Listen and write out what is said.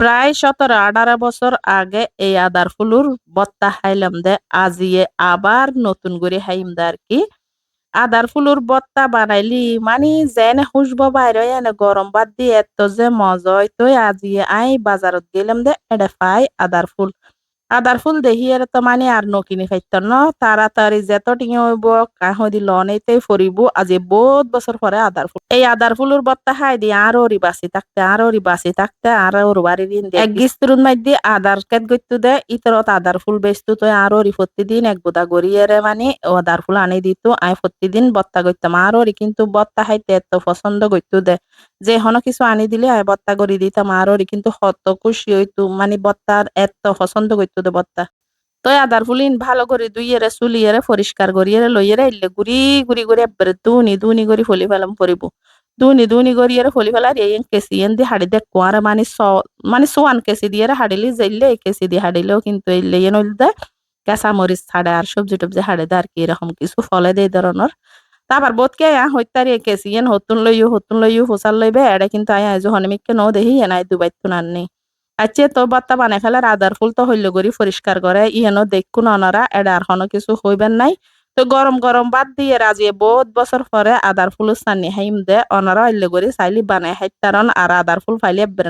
প্রায় সতেরো আঠারো বছর আগে এই আদার ফুলুর বত্তা হাইলাম দে আজিয়ে আবার নতুন করে হাইম দে আর কি আদার ফুলুর বত্তা বানাইলি মানে যেন খুশবো বাইরে এনে গরম বাদ দিয়ে এত যে মজা হইতো আজিয়ে আই বাজারত গেলাম দে, এডে পাই আদার ফুল। আদার ফুল দেখি আর তো মানে আর নকিনি খাইত ন। তাড়াতাড়ি যেত টিঙে হইব কাহদি লনেতেই ফরিব। আজি বহুত বছর পরে আদার ফুল। এই আদার ফুলুর বত্তা খাই দি, আর ওরি বাসি থাকতে, আর ওরি বাসি থাকতে, আর ওর বাড়ি দিন এক গিস্তুরুন মাইদি আদার কেট গইতু দে, ইতরত আদার ফুল বেচতু তো, আর ওরি প্রতিদিন এক গোদা গড়িয়ে মানে ও আদার ফুল আনি দিত, আই প্রতিদিন বত্তা গইতাম আর ওরি কিন্তু বত্তা খাইতে এত পছন্দ গইতু দে। যে হন কিছু আনি দিলে বত্তা গড়ি দিতাম আর ওরি কিন্তু হত খুশি হইতু মানে বত্তার এত পছন্দ গইতু দে বত্তা। তো আদার ফুলিন ভালো করে দুইয়েরে চুলিয়েরে পরিষ্কার করিয়ে লইয়েরে ইলে গুড়ি গুড়ি করে একবারে দুনি দুনি করে ফলি ফেলাম পরিব দুনি দুনি করিয়ে ফলি ফেলার এই কেসি এন দি হাড়ি দেখ আর মানে স মানে সোয়ান কেসি দিয়ে হাড়িলি যাইলে এই কেসি দিয়ে হাড়িলেও কিন্তু ইয়ে নইল দে। কাঁচা মরিচ ছাড়ে আর সবজি টবজি হাড়ে দে আর কি এরকম কিছু ফলে দেয় ধরনের তারপর বোধকে আ হইতারি কেসি এন হতুন লইও হতুন লইও হোসাল লইবে এটা কিন্তু আয় যখন মিকে ন দেখি এনাই দুবাইতো নাননি আচ্ছা তো বাত্তা বানাই ফেলার আদার ফুল তো হইল গড়ি পরিষ্কার করে ইহেনো দেখুন অনারা এটা আর কোনো কিছু হইবেন নাই। তো গরম গরম বাদ দিয়ে রাজিয়ে বহুত বছর পরে আদার ফুল সানি হাইম দে, অনারা হইল গড়ি চাইলি বানাই হাইতারন আর আদার ফুল ফাইলে